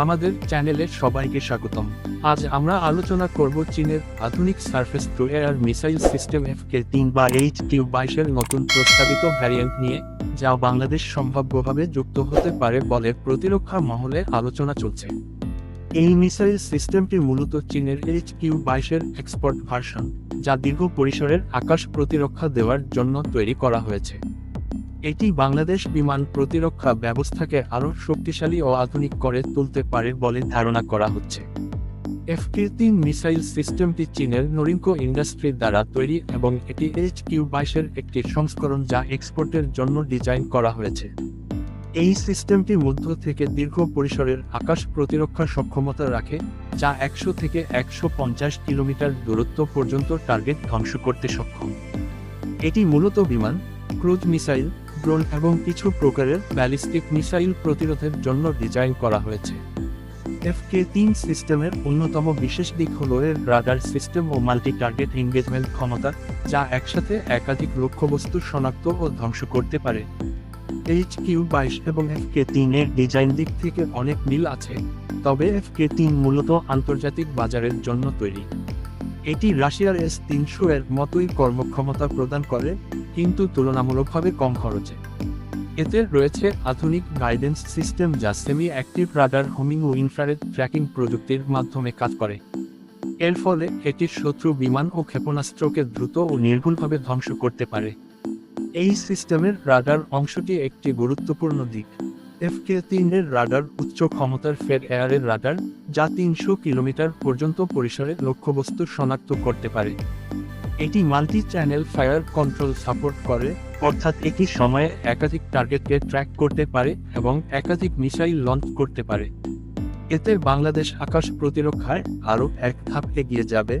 আমাদের চ্যানেলে সবাইকে স্বাগতম। আজ আমরা আলোচনা করব চীনের আধুনিক surface to air missile system F K তিন বা এইচ কিউ বাইশের নতুন প্রস্তাবিত ভ্যারিয়েন্ট নিয়ে, যা বাংলাদেশ সম্ভাব্যভাবে যুক্ত হতে পারে বলে প্রতিরক্ষা মহলে আলোচনা চলছে। এই মিসাইল সিস্টেমটি মূলত চীনের এইচ কিউ বাইশের এক্সপোর্ট ভার্সন, যা দীর্ঘ পরিসরের আকাশ প্রতিরক্ষা দেওয়ার জন্য তৈরি করা হয়েছে। এটি বাংলাদেশ বিমান প্রতিরক্ষা ব্যবস্থাকে আরও শক্তিশালী ও আধুনিক করে তুলতে পারে বলে ধারণা করা হচ্ছে। এফকে তিন মিসাইল সিস্টেমটি চীনের নরিঙ্কো ইন্ডাস্ট্রির দ্বারা তৈরি এবং এটি এইচ কিউ বাইশের একটি সংস্করণ যা এক্সপোর্টের জন্য ডিজাইন করা হয়েছে। এই সিস্টেমটি মধ্য থেকে দীর্ঘ পরিসরের আকাশ প্রতিরক্ষা সক্ষমতা রাখে, যা একশো থেকে একশো পঞ্চাশ কিলোমিটার দূরত্ব পর্যন্ত টার্গেট ধ্বংস করতে সক্ষম। এটি মূলত বিমান, ক্রুজ মিসাইল ড্রোন এবং কিছু প্রকারের ব্যালিস্টিক মিসাইল প্রতিরোধের জন্য ডিজাইন করা হয়েছে। এফকে তিন সিস্টেমের অন্যতম বিশেষ দিক হল এর রাডার সিস্টেম ও মাল্টি টার্গেট এঙ্গেজমেন্ট ক্ষমতা, যা একসাথে একাধিক লক্ষ্যবস্তু শনাক্ত ও ধ্বংস করতে পারে। এইচ কিউ বাইশ এবং এফ কে তিনের ডিজাইন দিক থেকে অনেক মিল আছে, তবে এফ কে তিন মূলত আন্তর্জাতিক বাজারের জন্য তৈরি। এটি রাশিয়ার এস তিনশো এর মতোই কর্মক্ষমতা প্রদান করে কিন্তু তুলনামূলকভাবে কম খরচে। এতে রয়েছে আধুনিক গাইডেন্স সিস্টেম যা সেমি অ্যাক্টিভ রাডার হোমিং ও ইনফ্রারেড ট্র্যাকিং প্রযুক্তির মাধ্যমে কাজ করে। এর ফলে এটি শত্রু বিমান ও ক্ষেপণাস্ত্রকে দ্রুত ও নির্ভুলভাবে ধ্বংস করতে পারে। এই সিস্টেমের রাডার অংশটি একটি গুরুত্বপূর্ণ দিক। এফকে তিনের রাডার উচ্চ ক্ষমতার ফের এয়ারের রাডার, যা তিনশো কিলোমিটার পর্যন্ত পরিসরে লক্ষ্যবস্তু শনাক্ত করতে পারে। এটি multi channel fire control support করে, অর্থাৎ একই সময়ে একাধিক টার্গেটকে ট্র্যাক করতে পারে এবং একাধিক মিসাইল লঞ্চ করতে পারে। এতে বাংলাদেশ আকাশ প্রতিরক্ষায় আরও এক ধাপ এগিয়ে যাবে,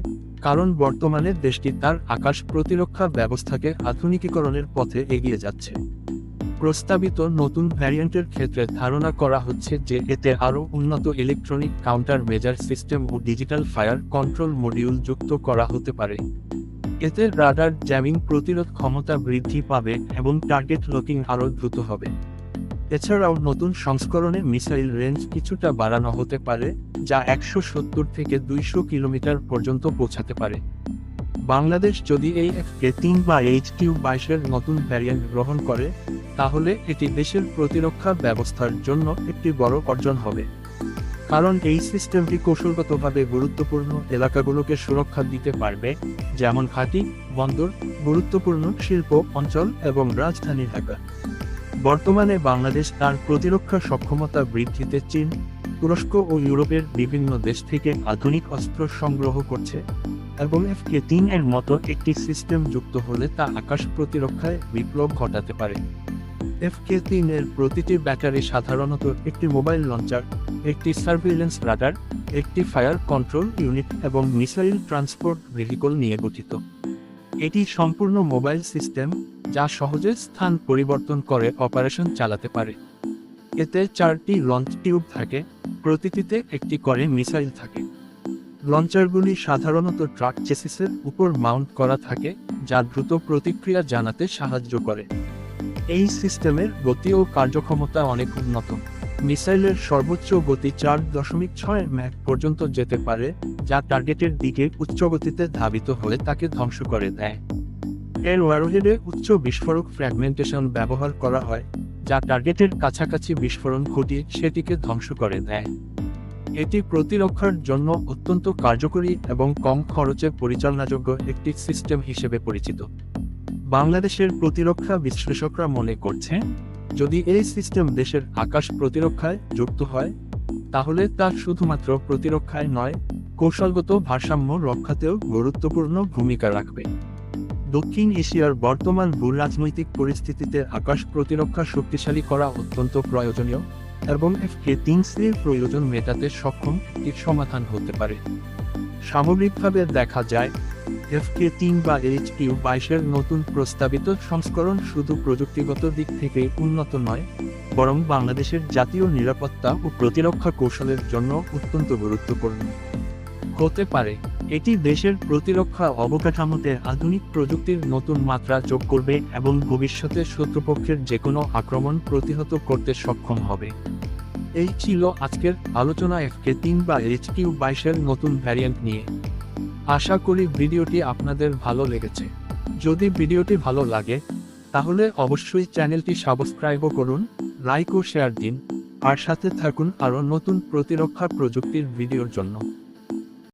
কারণ বর্তমানে দেশটি তার আকাশ প্রতিরক্ষা ব্যবস্থাকে আধুনিকীকরণের পথে এগিয়ে যাচ্ছে। প্রস্তাবিত নতুন ভ্যারিয়েন্টের ক্ষেত্রে ধারণা করা হচ্ছে যে এতে আরও উন্নত ইলেকট্রনিক কাউন্টার মেজার সিস্টেম ও ডিজিটাল ফায়ার কন্ট্রোল মডিউল যুক্ত করা হতে পারে। এতে রাডার জ্যামিং প্রতিরোধ ক্ষমতা বৃদ্ধি পাবে এবং টার্গেট লকিং আরও দ্রুত হবে। এছাড়াও নতুন সংস্করণে মিসাইল রেঞ্জ কিছুটা বাড়ানো হতে পারে, যা একশো সত্তর থেকে দুইশো কিলোমিটার পর্যন্ত পৌঁছাতে পারে। বাংলাদেশ যদি এই এফকে তিন বা এইচ কিউ বাইশের নতুন ভ্যারিয়েন্ট গ্রহণ করে, তাহলে এটি দেশের প্রতিরক্ষা ব্যবস্থার জন্য একটি বড় অর্জন হবে। কারণ এই সিস্টেমটি কৌশলগতভাবে গুরুত্বপূর্ণ এলাকাগুলোকে সুরক্ষা দিতে পারবে, যেমন ঘাঁটি বন্দর, গুরুত্বপূর্ণ শিল্প অঞ্চল এবং রাজধানী ঢাকা বর্তমানে বাংলাদেশ তার প্রতিরক্ষা সক্ষমতা বৃদ্ধিতে চীন, তুরস্ক ও ইউরোপের বিভিন্ন দেশ থেকে আধুনিক অস্ত্র সংগ্রহ করছে এবং এফকে তিন এর মতো একটি সিস্টেম যুক্ত হলে তা আকাশ প্রতিরক্ষায় বিপ্লব ঘটাতে পারে। এফকে তিন এর প্রতিটি ব্যাটারি সাধারণত একটি মোবাইল লঞ্চার, একটি সার্ভিলেন্স রাডার, একটি ফায়ার কন্ট্রোল ইউনিট এবং মিসাইল ট্রান্সপোর্ট ভেহিকল নিয়ে গঠিত। এটি সম্পূর্ণ মোবাইল সিস্টেম যা সহজে স্থান পরিবর্তন করে অপারেশন চালাতে পারে। এতে চারটি লঞ্চ টিউব থাকে, প্রতিটিতে একটি করে মিসাইল থাকে। লঞ্চারগুলি সাধারণত ট্রাক চেসিসের উপর মাউন্ট করা থাকে, যা দ্রুত প্রতিক্রিয়া জানাতে সাহায্য করে। এই সিস্টেমের গতি ও কার্যক্ষমতা অনেক উন্নত। মিসাইলের সর্বোচ্চ গতি চার দশমিক ছয় ম্যাক পর্যন্ত যেতে পারে, যা টার্গেটের দিকে উচ্চ গতিতে ধাবিত হলে তাকে ধ্বংস করে দেয়। এর ওয়ারহেডে উচ্চ বিস্ফোরক ফ্র্যাগমেন্টেশন ব্যবহার করা হয়, যা টার্গেটের কাছাকাছি বিস্ফোরণ ঘটিয়ে সেটিকে ধ্বংস করে দেয়। এটি প্রতিরক্ষার জন্য অত্যন্ত কার্যকরী এবং কম খরচে পরিচালনাযোগ্য একটি সিস্টেম হিসেবে পরিচিত। বাংলাদেশের প্রতিরক্ষা বিশ্লেষকরা মনে করছে, যদি এই সিস্টেম দেশের আকাশ প্রতিরক্ষায় যুক্ত হয়, তাহলে তা শুধুমাত্র প্রতিরক্ষায় নয়, কৌশলগত ভারসাম্য রক্ষাতেও গুরুত্বপূর্ণ ভূমিকা রাখবে। দক্ষিণ এশিয়ার বর্তমান ভূ রাজনৈতিক পরিস্থিতিতে আকাশ প্রতিরক্ষা শক্তিশালী করা অত্যন্ত প্রয়োজনীয় এবং এফকে তিন শ্রেণির প্রয়োজন মেটাতে সক্ষম একটি সমাধান হতে পারে। সামগ্রিকভাবে দেখা যায় এফকে তিন বা এইচ কিউ বাইশের নতুন প্রস্তাবিত সংস্করণ শুধু প্রযুক্তিগত দিক থেকে উন্নত নয়, বরং বাংলাদেশের জাতীয় নিরাপত্তা ও প্রতিরক্ষা কৌশলের জন্য অত্যন্ত গুরুত্বপূর্ণ। হতে পারে, এটি দেশের প্রতিরক্ষা অবকাঠামোতে আধুনিক প্রযুক্তির নতুন মাত্রা যোগ করবে এবং ভবিষ্যতে শত্রুপক্ষের যে কোনো আক্রমণ প্রতিহত করতে সক্ষম হবে। এই ছিল আজকের আলোচনা এফকে তিন বা এইচ কিউ বাইশের নতুন ভ্যারিয়েন্ট নিয়ে। আশা করি ভিডিওটি আপনাদের ভালো লেগেছে। যদি ভিডিওটি ভালো লাগে, তাহলে অবশ্যই চ্যানেলটি সাবস্ক্রাইবও করুন, লাইক ও শেয়ার দিন, আর সাথে থাকুন আরও নতুন প্রতিরক্ষা প্রযুক্তির ভিডিওর জন্য।